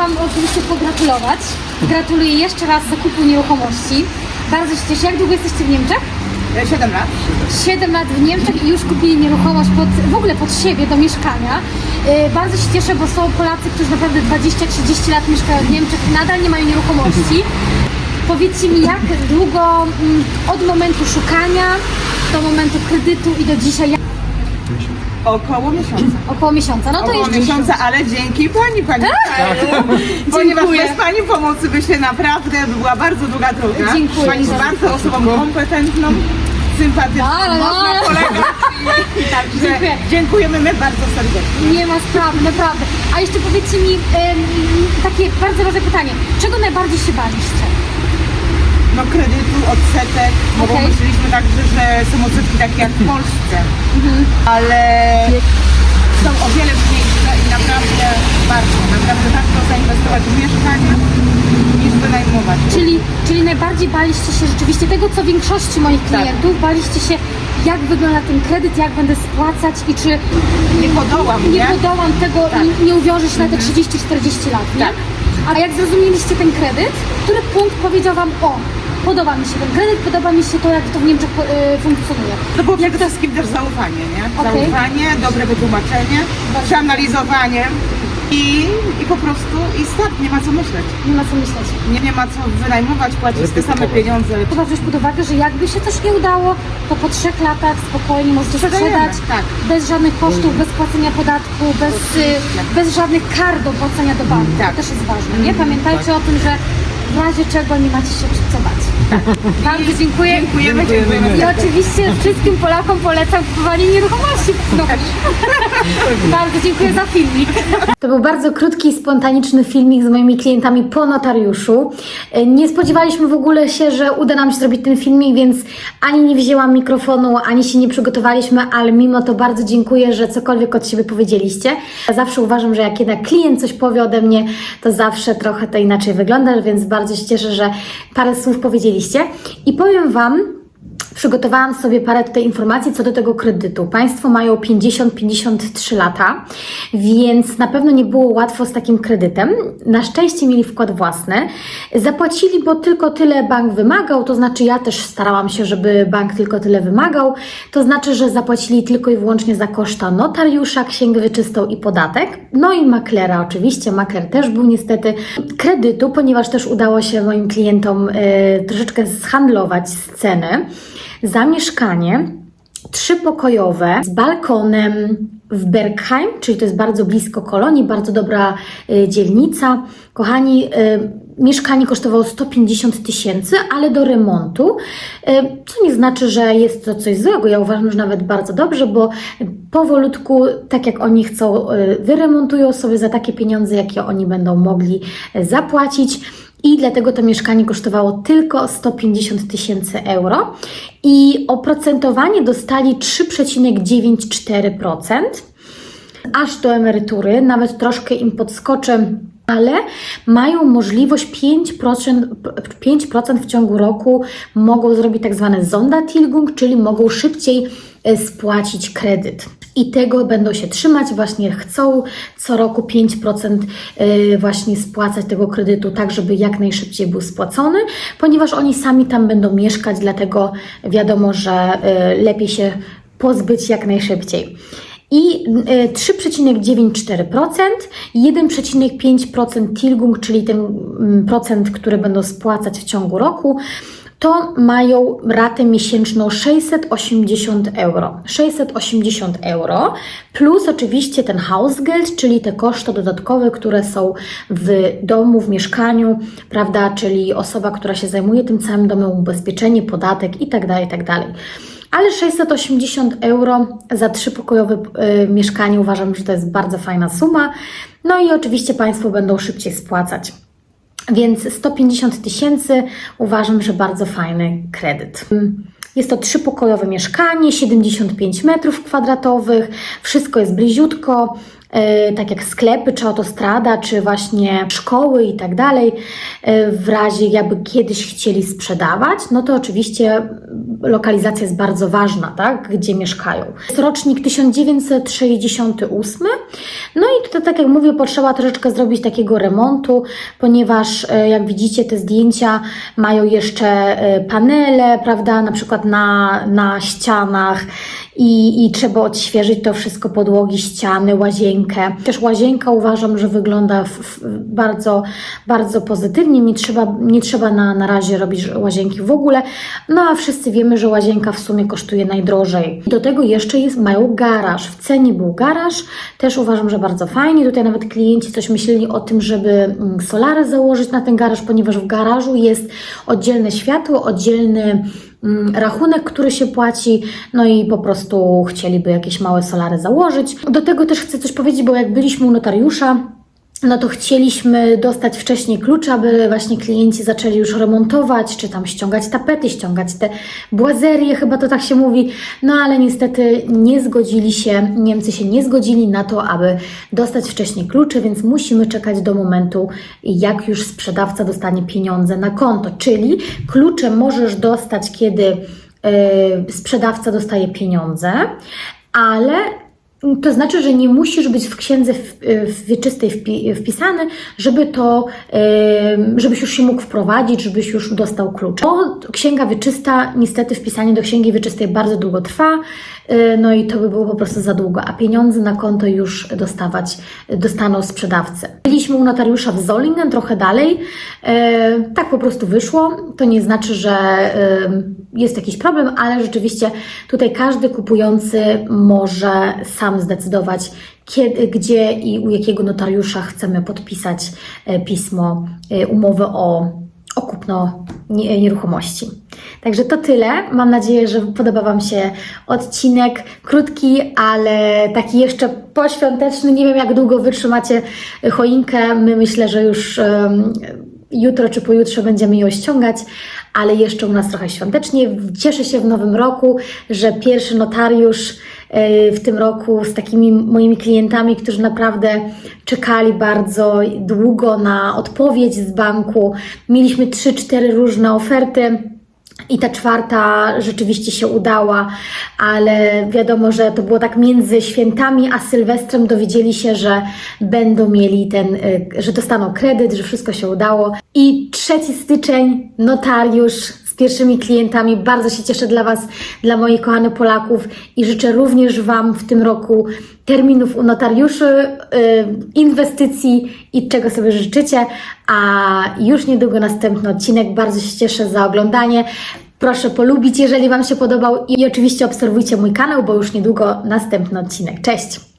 Wam oczywiście pogratulować. Gratuluję jeszcze raz zakupu nieruchomości. Bardzo się cieszę. Jak długo jesteście w Niemczech? 7 lat. 7 lat w Niemczech i już kupili nieruchomość pod, w ogóle pod siebie do mieszkania. Yy, bardzo się cieszę, bo są Polacy, którzy naprawdę 20-30 lat mieszkają w Niemczech i nadal nie mają nieruchomości. Powiedzcie mi, jak długo mm, od momentu szukania do momentu kredytu i do dzisiaj? Około miesiąca. około miesiąca. No to Około jeszcze miesiąca, ale dzięki Pani, Pani Michaelu, ponieważ Dziękuję. bez Pani pomocy by się naprawdę by była bardzo długa droga. Dziękuję Pani jest bardzo. bardzo osobą kompetentną, sympatyczną, Ale, można ale. polegać. Także Dziękuję. dziękujemy my bardzo serdecznie. Nie ma sprawy, naprawdę. A jeszcze powiedzcie mi em, takie bardzo ważne pytanie. Czego najbardziej się baliście? No kredytu, odsetek, bo Okej. myśleliśmy także, że są odsetki takie jak w Polsce, ale są o wiele mniejsze i naprawdę warto, naprawdę warto zainwestować w mieszkania niż wynajmować. Czyli, czyli najbardziej baliście się rzeczywiście tego, co większości moich Tak. klientów. Baliście się, jak wygląda ten kredyt, jak będę spłacać i czy Nie podołam, nie nie? podołam tego Tak. i nie uwiążę się na te 30-40 lat, nie? Tak. A jak zrozumieliście ten kredyt, który punkt powiedział Wam, o, podoba mi się ten kredyt, podoba mi się to, jak to w Niemczech y, funkcjonuje. To było przede wszystkim też zaufanie, nie? Okej. Zaufanie, dobre wytłumaczenie, przeanalizowanie i, i po prostu i start, nie ma co myśleć. Nie ma co myśleć. Nie, nie ma co wynajmować, płacić te same pieniądze. Trzeba wziąć pod uwagę, że jakby się coś nie udało, to po trzech latach spokojnie możecie Sprzedajemy, sprzedać tak. bez żadnych kosztów, bez płacenia podatku, bez, y, bez żadnych kar do płacenia do banku. Tak. To też jest ważne, nie? Pamiętajcie o tym, że w razie czego nie macie się co bać. Bardzo dziękuję. Dziękujemy, dziękujemy. I oczywiście wszystkim Polakom polecam kupowanie nieruchomości. No. Bardzo dziękuję za filmik. To był bardzo krótki i spontaniczny filmik z moimi klientami po notariuszu. Nie spodziewaliśmy w ogóle się, że uda nam się zrobić ten filmik, więc ani nie wzięłam mikrofonu, ani się nie przygotowaliśmy, ale mimo to bardzo dziękuję, że cokolwiek od siebie powiedzieliście. Ja zawsze uważam, że jak jednak klient coś powie ode mnie, to zawsze trochę to inaczej wygląda, więc bardzo się cieszę, że parę słów powiedzieliście. I powiem Wam, Przygotowałam sobie parę tutaj informacji co do tego kredytu. Państwo mają 50-53 lata, więc na pewno nie było łatwo z takim kredytem. Na szczęście mieli wkład własny. Zapłacili, bo tylko tyle bank wymagał, to znaczy ja też starałam się, żeby bank tylko tyle wymagał. To znaczy, że zapłacili tylko i wyłącznie za koszta notariusza, księgę wieczystą i podatek. No i maklera oczywiście, makler też był niestety kredytu, ponieważ też udało się moim klientom y, troszeczkę zhandlować z ceny za mieszkanie trzypokojowe z balkonem w Bergheim, czyli to jest bardzo blisko Kolonii, bardzo dobra y, dzielnica. Kochani, y, mieszkanie kosztowało 150 tysięcy, ale do remontu, y, co nie znaczy, że jest to coś złego. Ja uważam, że nawet bardzo dobrze, bo powolutku, tak jak oni chcą, y, wyremontują sobie za takie pieniądze, jakie oni będą mogli y, zapłacić. I dlatego to mieszkanie kosztowało tylko 150 tysięcy euro. I oprocentowanie dostali 3,94%. Aż do emerytury, nawet troszkę im podskoczę, ale mają możliwość 5%, 5% w ciągu roku mogą zrobić tak zwane Sondertilgung, czyli mogą szybciej e, spłacić kredyt. I tego będą się trzymać, właśnie chcą co roku 5% e, właśnie spłacać tego kredytu, tak żeby jak najszybciej był spłacony, ponieważ oni sami tam będą mieszkać, dlatego wiadomo, że e, lepiej się pozbyć jak najszybciej. I e, 3,94%, 1,5% Tilgung, czyli ten mm, procent, który będą spłacać w ciągu roku, to mają ratę miesięczną 680 euro. 680 euro plus oczywiście ten Hausgeld, czyli te koszty dodatkowe, które są w domu, w mieszkaniu, prawda, czyli osoba, która się zajmuje tym całym domem, ubezpieczenie, podatek itd., itd. Ale 680 euro za trzypokojowe y, mieszkanie uważam, że to jest bardzo fajna suma. No i oczywiście Państwo będą szybciej spłacać. Więc 150 tysięcy uważam, że bardzo fajny kredyt. Jest to trzypokojowe mieszkanie, 75 metrów kwadratowych, wszystko jest bliziutko. e, tak jak sklepy, czy autostrada, czy właśnie szkoły i tak dalej, e, w razie jakby kiedyś chcieli sprzedawać, no to oczywiście lokalizacja jest bardzo ważna, tak, gdzie mieszkają. Jest rocznik 1968, no i tutaj, tak jak mówię, potrzeba troszeczkę zrobić takiego remontu, ponieważ e, jak widzicie, te zdjęcia mają jeszcze e, panele, prawda, na przykład na, na ścianach i, i trzeba odświeżyć to wszystko, podłogi, ściany, łazienkę. Też łazienka uważam, że wygląda w, w bardzo, bardzo pozytywnie, nie trzeba, nie trzeba na, na razie robić łazienki w ogóle, no a wszyscy wiemy, że łazienka w sumie kosztuje najdrożej. Do tego jeszcze jest, mają garaż, w cenie był garaż, też uważam, że bardzo fajnie, tutaj nawet klienci coś myśleli o tym, żeby mm, solarę założyć na ten garaż, ponieważ w garażu jest oddzielne światło, oddzielny mm, rachunek, który się płaci, no i po prostu chcieliby jakieś małe solary założyć. Do tego też chcę coś powiedzieć, bo jak byliśmy u notariusza, no to chcieliśmy dostać wcześniej klucz, aby właśnie klienci zaczęli już remontować, czy tam ściągać tapety, ściągać te błazerie, chyba to tak się mówi. No ale niestety nie zgodzili się, Niemcy się nie zgodzili na to, aby dostać wcześniej klucze, więc musimy czekać do momentu, jak już sprzedawca dostanie pieniądze na konto. Czyli klucze możesz dostać, kiedy yy, sprzedawca dostaje pieniądze, ale to znaczy, że nie musisz być w księdze w wieczystej wpi- wpisany, żeby to, em, żebyś już się mógł wprowadzić, żebyś już dostał klucz. Bo księga wieczysta, niestety wpisanie do księgi wieczystej bardzo długo trwa, y, no i to by było po prostu za długo, a pieniądze na konto już dostawać, dostaną sprzedawcy. Byliśmy u notariusza w Zollingen, trochę dalej, e, tak po prostu wyszło, to nie znaczy, że jest jakiś problem, ale rzeczywiście tutaj każdy kupujący może sam zdecydować, kiedy, gdzie i u jakiego notariusza chcemy podpisać e, pismo, e, umowę o, o kupno nie- nieruchomości. Także to tyle. Mam nadzieję, że podoba Wam się odcinek. Krótki, ale taki jeszcze poświąteczny. Nie wiem, jak długo wytrzymacie choinkę. My myślę, że już em, jutro czy pojutrze będziemy ją ściągać, ale jeszcze u nas trochę świątecznie. Cieszę się w nowym roku, że pierwszy notariusz w tym roku z takimi moimi klientami, którzy naprawdę czekali bardzo długo na odpowiedź z banku. Mieliśmy 3-4 różne oferty. I ta czwarta rzeczywiście się udała, ale wiadomo, że to było tak między świętami a Sylwestrem dowiedzieli się, że będą mieli ten, y, że dostaną kredyt, że wszystko się udało. I 3 styczeń, notariusz pierwszymi klientami. Bardzo się cieszę dla Was, dla moich kochanych Polaków i życzę również Wam w tym roku terminów u notariuszy, y, inwestycji i czego sobie życzycie. A już niedługo następny odcinek. Bardzo się cieszę za oglądanie. Proszę polubić, jeżeli Wam się podobał i oczywiście obserwujcie mój kanał, bo już niedługo następny odcinek. Cześć!